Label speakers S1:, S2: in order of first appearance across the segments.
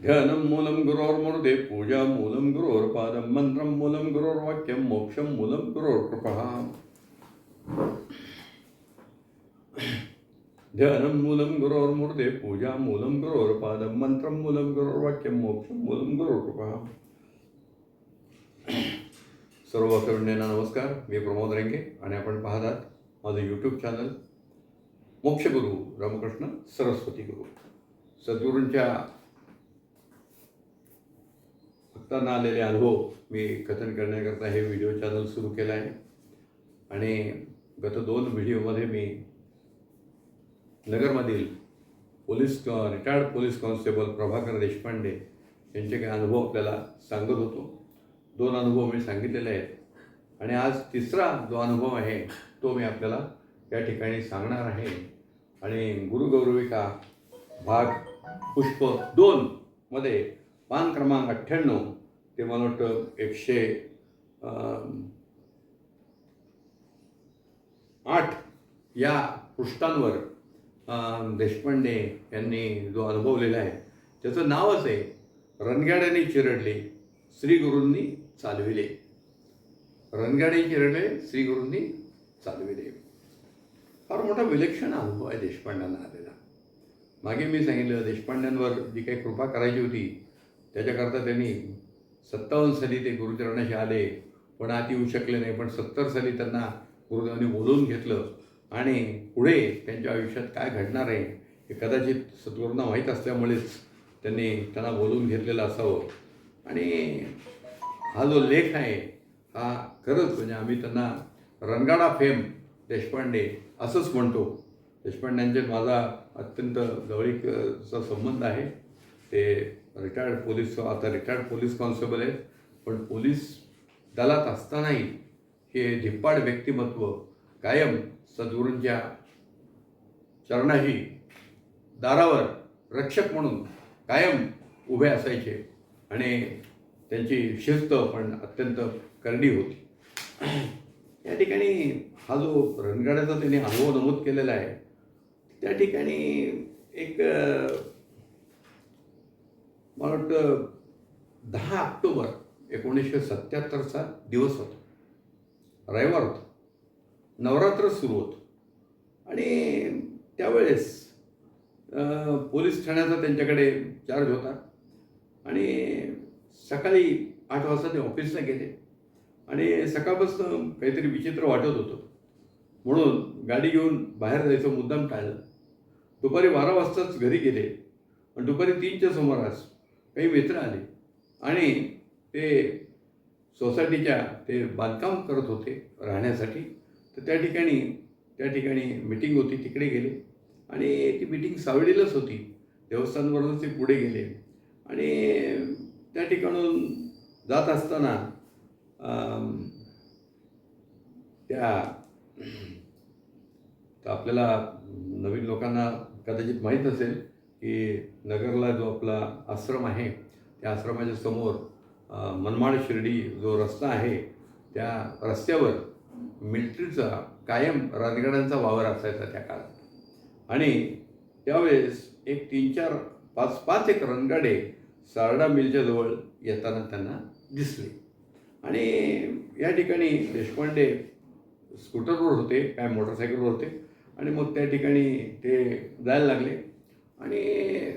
S1: ध्यानं मूलं गुरोर्मूर्ते पूजा मूलं गुरोर्पादं मन्त्रं मूलं गुरोर्वाक्यं मोक्षं मूलं गुरोर्कृपः ध्यानं मूलं गुरोर्मूर्ते पूजा मूलं गुरोर्पादं मन्त्रं मूलं गुरोर्वाक्यं मोक्षं मूलं गुरोर्कृपः सर्व करुण्यांना नमस्कार मी प्रमोद रेंगे आणि आपण पाहत आहात माझं यूट्यूब चॅनल मोक्षगुरू रामकृष्ण सरस्वती गुरु सद्गुरूंच्या भक्तांना आलेले अनुभव मी कथन करण्याकरता हे व्हिडिओ चॅनल सुरू केलं आहे. आणि गत दोन व्हिडिओमध्ये मी नगरमधील police retired police constable Prabhakar Deshpande यांचे काही अनुभव आपल्याला सांगत होतो. दोन अनुभव मी सांगितलेले आहेत. आणि आज तिसरा जो अनुभव आहे तो मी आपल्याला या ठिकाणी सांगणार आहे. आणि गुरुगौरविका भाग पुष्प दोनमध्ये पान क्रमांक अठ्ठ्याण्णव ते मला वाटतं एकशे आठ या पृष्ठांवर देशपांडे यांनी जो अनुभवलेला आहे त्याचं नावच आहे रणगाड्याने चिरडले श्री गुरूंनी चालविले. रणगाडे चिरडले श्री गुरूंनी चालविले. फार मोठा विलक्षण अनुभव आहे देशपांड्यांना आलेला. मागे मी सांगितलं देशपांड्यांवर जी काही कृपा करायची होती त्याच्याकरता त्यांनी सत्तावन्न साली ते गुरुचरणाशी आले पण आत येऊ शकले नाही पण सत्तर साली त्यांना गुरुदेवाने बोलवून घेतलं. आणि पुढे त्यांच्या आयुष्यात काय घडणार आहे हे कदाचित सद्गुरूंना माहीत असल्यामुळेच त्यांनी त्यांना बोलवून घेतलेलं असावं. आणि हा जो लेख आहे हा खरंच म्हणजे आम्ही त्यांना रणगाडा फेम देशपांडे असंच म्हणतो. देशपांड्यांचे माझा अत्यंत जवळीकचा संबंध आहे. ते रिटायर्ड पोलीस आता रिटायर्ड पोलीस कॉन्स्टेबल आहेत पण पोलीस दलात असतानाही हे धिप्पाड व्यक्तिमत्व कायम सद्गुरूंच्या चरणाही दारावर रक्षक म्हणून कायम उभे असायचे आणि त्यांची शिस्त पण अत्यंत करडी होती. या ठिकाणी हा जो रणगाड्याचा त्यांनी अनुभव नमूद केलेला आहे त्या ठिकाणी एक मला वाटतं दहा ऑक्टोबर एकोणीसशे सत्याहत्तरचा दिवस होता. रविवार होता. नवरात्र सुरू होतं. आणि त्यावेळेस पोलीस ठाण्याचा त्यांच्याकडे चार्ज होता. आणि सकाळी आठ वाजता ते ऑफिसला गेले. आणि सकाळपासून काहीतरी विचित्र वाटत होतं. म्हणून गाडी घेऊन बाहेर जायचं मुद्दाम टाळलं. दुपारी बारा वाजताच घरी गेले. आणि दुपारी तीनच्या सुमारास काही मित्र आले. आणि ते सोसायटीच्या ते बांधकाम करत होते राहण्यासाठी. तर त्या ठिकाणी त्या ठिकाणी मिटिंग होती तिकडे गेले. आणि ती मिटिंग सावडीलाच होती. देवस्थानवरूनच ते पुढे गेले. आणि त्या ठिकाणून जात असताना त्या तर आपल्याला नवीन लोकांना कदाचित माहीत असेल की नगरला जो आपला आश्रम आहे त्या आश्रमाच्या समोर मनमाड शिर्डी जो रस्ता आहे त्या रस्त्यावर मिल्ट्रीचा कायम रणगाड्यांचा वावर असायचा त्या काळात. आणि त्यावेळेस एक तीन चार पाच पाच एक रणगाडे सारडा मिलच्या जवळ येताना त्यांना दिसले. आणि या ठिकाणी देशपांडे स्कूटरवर होते काय मोटरसायकलवर होते आणि मग त्या ठिकाणी ते जायला लागले. आणि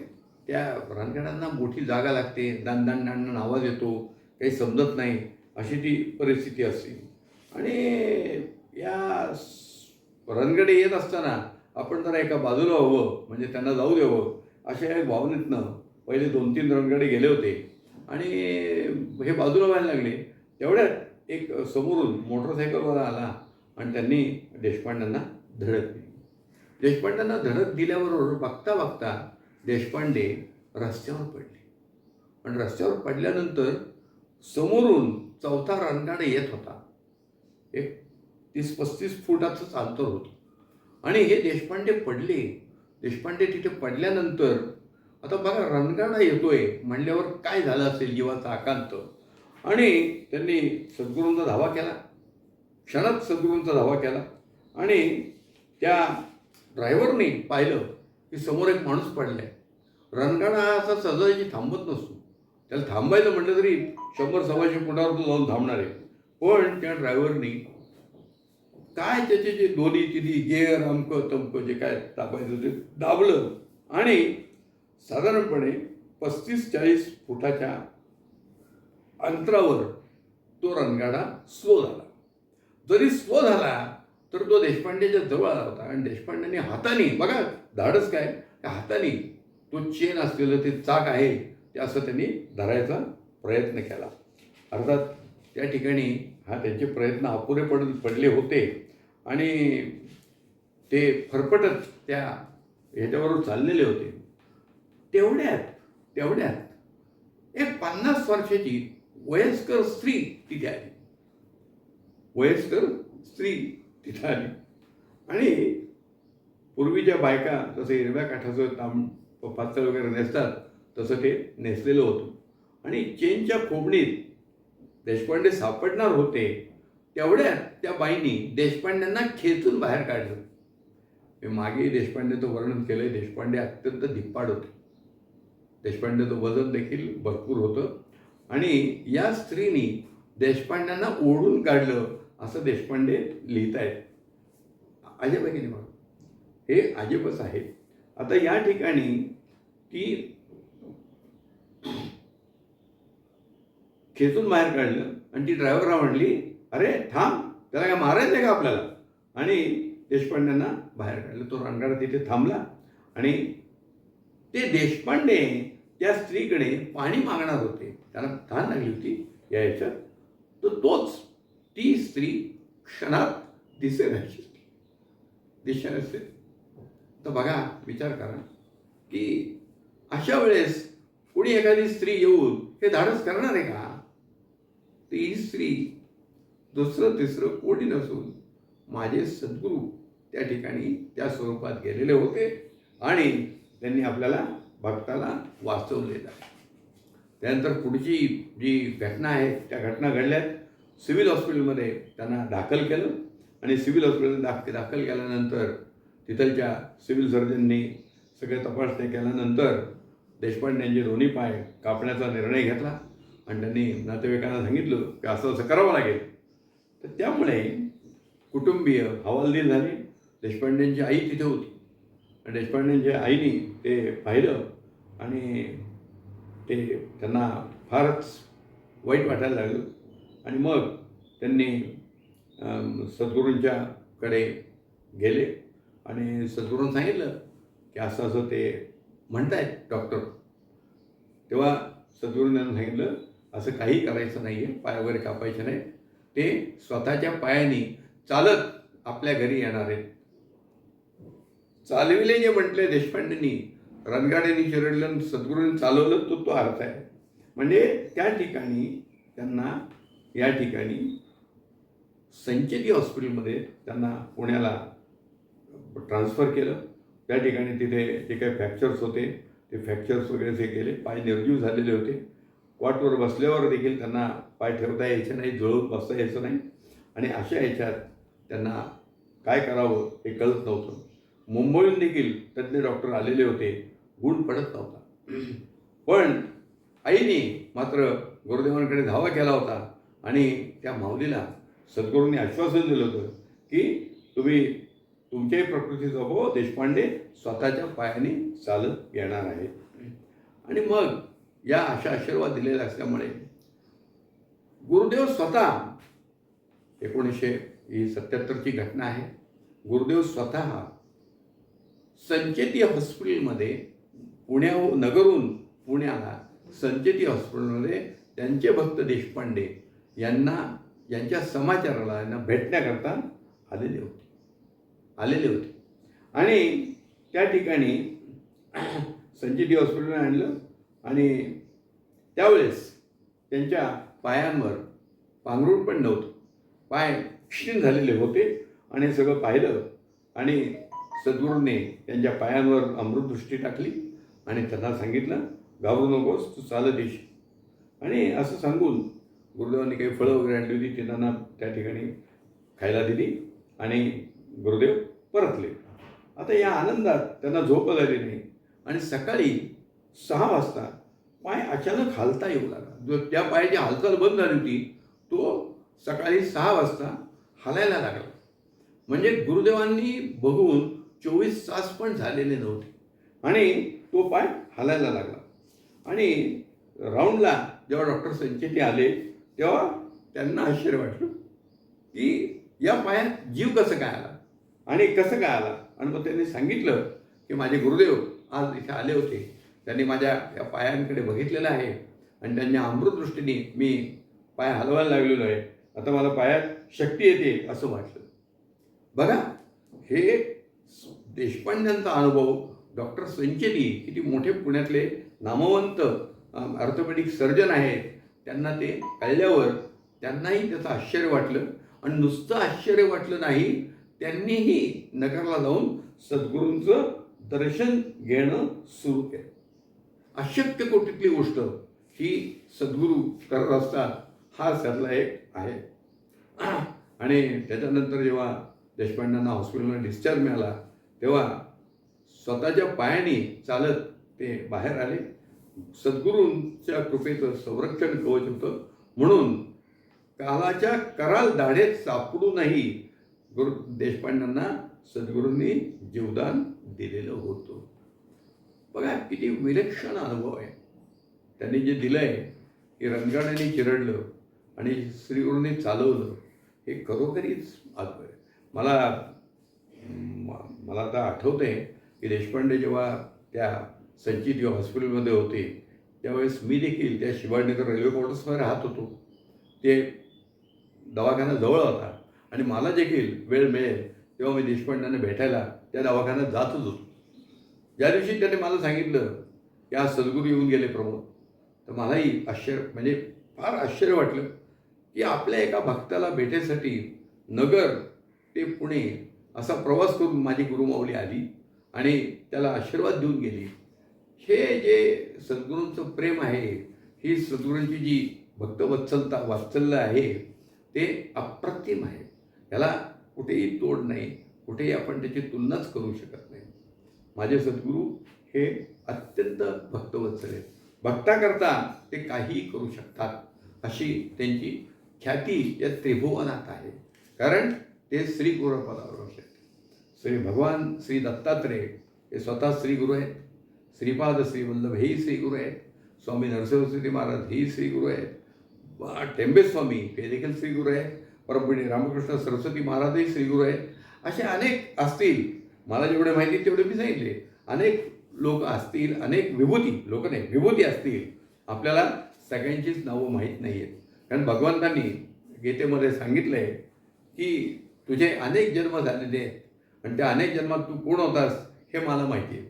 S1: त्या रणगाड्यांना मोठी जागा लागते दान आवाज येतो काही समजत नाही अशी ती परिस्थिती असते. आणि या स- येत असताना आपण जरा एका बाजूला हवं म्हणजे त्यांना जाऊ द्यावं अशा एक भावनेतनं पहिले दोन तीन रणगडे गेले होते. आणि हे बाजूला व्हायला लागले. तेवढ्यात एक समोरून मोटरसायकलवाला आला आणि त्यांनी देशपांड्यांना धडकले देशपांड्यांना धडक दिल्याबरोबर बघता बघता देशपांडे रस्त्यावर पडले. आणि रस्त्यावर पडल्यानंतर समोरून चौथा रणगाडा येत होता. एक तीस पस्तीस फुटाचंच अंतर होतं. आणि हे देशपांडे पडले. देशपांडे तिथे पडल्यानंतर आता बघा रणगाडा येतोय म्हणल्यावर काय झालं असेल जीवाचा आकांत? आणि त्यांनी सद्गुरूंचा धावा केला. क्षणात सद्गुरूंचा धावा केला. आणि त्या ड्रायव्हरने पाहिलं की समोर एक माणूस पडलाय. रणगाडा हा असा सहजाची थांबत नसतो. त्याला थांबायचं म्हटलं तरी शंभर सव्वाशे फुटावर तो जाऊन थांबणार आहे. पण त्या ड्रायव्हरनी काय त्याचे जे दोन्ही तिन्ही गेअर अमकं तमकं जे काय दाबायचं ते दाबलं आणि साधारणपणे पस्तीस चाळीस फुटाच्या अंतरावर तो रणगाडा स्लो झाला. जरी स्लो झाला तर तो देशपांडेच्या जवळ आला होता आणि देशपांडेने हाताने बघा धाडस काय? त्या हाताने तो चेन असलेलं ते चाक आहे ते असं त्यांनी धरायचा प्रयत्न केला. अर्थात त्या ठिकाणी हा त्यांचे प्रयत्न अपुरे पड पडले होते आणि ते फरफटत त्या ह्याच्याबरोबर चाललेले होते. तेवढ्यात तेवढ्यात एक पन्नास वर्षाची वयस्कर स्त्री तिथे आली. वयस्कर स्त्री तिथं आली. आणि पूर्वीच्या बायका जसं हिरव्या काठाचं तांब पातळ वगैरे नेसतात तसं ते नेसलेलं होतं. आणि चेनच्या कोंबणीत देशपांडे सापडणार होते तेवढ्यात त्या बाईंनी देशपांड्यांना खेचून बाहेर काढलं. मी मागे देशपांडेचं वर्णन केलंय देशपांडे अत्यंत धिप्पाड होते. देशपांडेचं वजन देखील भरपूर होतं. आणि या स्त्रीनी देशपांड्यांना ओढून काढलं. असं देशपांडे लिहित आहेत अजब आहे की नाही हे अजबच आहे. आता या ठिकाणी ती खेचून बाहेर काढलं आणि ती ड्रायव्हरला म्हणली अरे थांब त्याला काय मारायचं आहे का आपल्याला? आणि देशपांड्यांना बाहेर काढलं. तो रणगाडा तिथे थांबला आणि ते देशपांडे त्या स्त्रीकडे पाणी मागणार होते. त्याला तहान लागली होती या याच्यात. तर तोच ती स्त्री क्षणात दिसे अशी दिशा असते तर बघा विचार करा की अशा वेळेस कुणी एखादी स्त्री येऊन हे धाडस करणार आहे का? ती स्त्री दुसरं तिसरं कोणी नसून माझे सद्गुरू त्या ठिकाणी त्या स्वरूपात गेलेले होते आणि त्यांनी आपल्याला भक्ताला वाचवलेलं आहे त्यानंतर पुढची जी घटना आहे त्या घटना घडल्यात. सिव्हिल हॉस्पिटलमध्ये त्यांना दाखल केलं आणि सिव्हिल हॉस्पिटल दाख दाखल केल्यानंतर तिथलच्या सिव्हिल सर्जननी सगळे तपासणी केल्यानंतर देशपांड्यांचे दोन्ही पाय कापण्याचा निर्णय घेतला आणि त्यांनी नातेवाईकांना सांगितलं की असं असं करावं लागेल. तर त्यामुळे कुटुंबीय हवालदिल झाले. देशपांडेंची आई तिथे होती. आणि देशपांडेंच्या आईने ते पाहिलं आणि ते त्यांना फारच वाईट वाटायला लागलं. आणि मग त्यांनी सद्गुरूंच्याकडे गेले. आणि सद्गुरूंना सांगितलं की असं असं ते म्हणतायत डॉक्टर तेव्हा सद्गुरूंनी त्यांना सांगितलं असं काही करायचं नाही आहे पाय वगैरे कापायचे नाही ते स्वतःच्या पायाने चालत आपल्या घरी येणार आहेत. चालविले जे म्हटले देशपांडेंनी रणगाड्यांनी चिरडलं सद्गुरूंनी चालवलं तो तो अर्थ आहे. म्हणजे त्या ठिकाणी त्यांना या ठिकाणी संचेती हॉस्पिटलमध्ये त्यांना पुण्याला ट्रान्सफर केलं. त्या ठिकाणी तिथे जे काही फ्रॅक्चर्स होते ते फ्रॅक्चर्स वगैरे जे केले पाय निर्जीव झालेले होते. क्वाटवर बसल्यावर देखील त्यांना पाय ठेवता यायचे नाही जुळवून बसता यायचं नाही. आणि अशा ह्याच्यात त्यांना काय करावं हे कळत नव्हतं. मुंबईहून देखील तज्ज्ञ डॉक्टर आलेले होते गुण पडत नव्हता. पण आईने मात्र गुरुदेवांकडे धावा केला होता. आणि त्या माऊलीला सद्गुरूंनी आश्वासन दिलं होतं की तुम्ही तुमच्याही प्रकृतीचा हो देशपांडे स्वतःच्या पायाने चालत येणार आहे. आणि मग या अशा आशीर्वाद दिलेल्या असल्यामुळे गुरुदेव स्वतः एकोणीसशे ही सत्याहत्तरची घटना आहे. गुरुदेव स्वतः संचेती हॉस्पिटलमध्ये पुण्या नगरून पुण्याला संचेती हॉस्पिटलमध्ये त्यांचे भक्त देशपांडे यांना यांच्या समाचाराला यांना भेटण्याकरता आलेले होते. आलेले होते. आणि त्या ठिकाणी संचेती हॉस्पिटलने आणलं आणि त्यावेळेस त्यांच्या पायांवर पांघरूण पण नव्हतं. पाय क्षीण झालेले होते आणि सगळं पाहिलं आणि सद्गुरूंनी त्यांच्या पायांवर अमृतदृष्टी टाकली आणि त्यांना सांगितलं घाबरू नकोस तू चालत येशील. आणि असं सांगून गुरुदेवांनी काही फळं वगैरे आणली होती ती त्यांना त्या ठिकाणी खायला दिली आणि गुरुदेव परतले. आता या आनंदात त्यांना झोप लागली नाही आणि सकाळी सहा वाजता पाय अचानक हालता येऊ लागला. जो त्या पायाची हालचाल बंद झाली होती तो सकाळी सहा वाजता हालायला लागला. म्हणजे गुरुदेवांनी बघून चोवीस तास पण झालेले नव्हते आणि तो पाय हालायला लागला. आणि राऊंडला जेव्हा डॉक्टर संचेती आले तेव्हा त्यांना आश्चर्य वाटलं की या पायात जीव कसं काय आला? आणि कसं काय आला? आणि मग त्यांनी सांगितलं की माझे गुरुदेव आज इथे आले होते. त्यांनी माझ्या या पायांकडे बघितलेलं आहे. आणि त्यांच्या अमृतदृष्टीने मी पाय हलवायला लागलेलो आहे. आता मला पायात शक्ती येते असं वाटलं. बघा हे देशपांड्यांचा अनुभव डॉक्टर संचेती किती मोठे पुण्यातले नामवंत ऑर्थोपेडिक सर्जन आहेत त्यांना ते कळल्यावर त्यांनाही त्याचं आश्चर्य वाटलं. आणि नुसतं आश्चर्य वाटलं नाही त्यांनीही नगरला जाऊन सद्गुरूंचं दर्शन घेणं सुरू केलं. अशक्य कोटीतली गोष्ट ही सद्गुरू करत असतात हा त्यातला एक आहे. आणि त्याच्यानंतर जेव्हा देशपांड्यांना हॉस्पिटलमध्ये डिस्चार्ज मिळाला तेव्हा स्वतःच्या पायाने चालत ते बाहेर आले. सद्गुरूंच्या कृपेचं संरक्षण कवच होतं. म्हणून कालाच्या कराल दाढेत सापडूनही गुरु देशपांड्यांना सद्गुरूंनी जीवदान दिलेलं होतं. बघा किती विलक्षण अनुभव आहे. त्यांनी जे दिलं आहे हे रणगाड्याने चिरडलं आणि श्रीगुरूंनी चालवलं हे खरोखरीच अद्भुत आहे. मला मला आता आठवतं आहे की देशपांडे जेव्हा त्या संचित जेव्हा हॉस्पिटलमध्ये होते त्यावेळेस मी देखील त्या शिवाजीनगर रेल्वे क्वार्टर्समध्ये राहत होतो. ते दवाखाना जवळ होता आणि मला देखील वेळ मिळेल तेव्हा मी देशपांड्यांना भेटायला त्या दवाखान्यात जातच होतो. ज्या दिवशी त्याने मला सांगितलं की आज सद्गुरू येऊन गेले प्रमोद तर मलाही आश्चर्य म्हणजे फार आश्चर्य वाटलं की आपल्या एका भक्ताला भेटेसाठी नगर ते पुणे असा प्रवास करून माझी गुरुमाऊली आली आणि त्याला आशीर्वाद देऊन गेली. हे जे सद्गुरूंचं प्रेम आहे ही सद्गुरूंची जी भक्तवत्सलता वात्सल्य आहे ते अप्रतिम आहे. याला कुठेही तोड नाही कुठेही आपण त्याची तुलनाच करू शकत नाही. माझे सद्गुरू हे अत्यंत भक्तवत्सल. आहेत भक्ताकरता ते काहीही करू शकतात अशी त्यांची ख्याती या त्रिभुवनात आहे. कारण ते श्री गुरुपदावर आहेत श्री भगवान श्री दत्तात्रय हे स्वतः श्री गुरु आहेत. श्रीपाद श्रीवल्लभ हेही श्री गुरु आहेत. स्वामी नरसिंहस्वती महाराज हेही श्री गुरु आहेत. टेंबेस्वामी टेंबे स्वामी हे देखील श्री गुरु आहेत. परमपुणे रामकृष्ण सरस्वती महाराजही श्री गुरु आहेत. असे अनेक असतील मला जेवढे माहिती तेवढे मी सांगितले. अनेक लोक असतील अनेक विभूती लोक नाही विभूती असतील. आपल्याला सगळ्यांचीच नावं माहीत नाही आहेत कारण भगवंतांनी गीतेमध्ये सांगितलं आहे की तुझे अनेक जन्म झालेले आहेत. आणि त्या अनेक जन्मात तू कोण होतास हे मला माहिती आहे.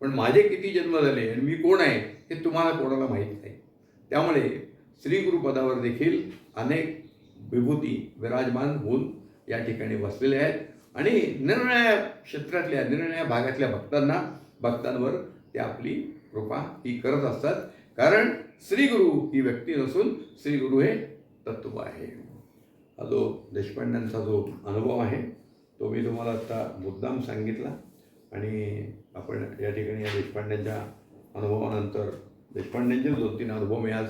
S1: पण माझे किती जन्म झाले आणि मी कोण आहे हे तुम्हाला कोणाला माहीत नाही. त्यामुळे श्री देखील अनेक विभूती विराजमान होऊन या ठिकाणी बसलेले आहेत. आणि निरनिळ्या क्षेत्रातल्या निरनिळ्या भागातल्या भक्तांना भक्तांवर ते आपली कृपा ही करत असतात. कारण श्री गुरु ही व्यक्ती नसून श्री गुरु हे तत्व आहे. हा जो देशपांड्यांचा जो अनुभव आहे तो मी तुम्हाला आता मुद्दाम सांगितला. आणि आपण या ठिकाणी या देशपांड्यांच्या अनुभवानंतर देशपांड्यांचे दोन तीन अनुभव मी आज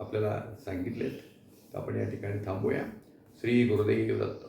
S1: आपल्याला सांगितलेत. तर आपण या ठिकाणी थांबूया. श्री गुरुदेव दत्त.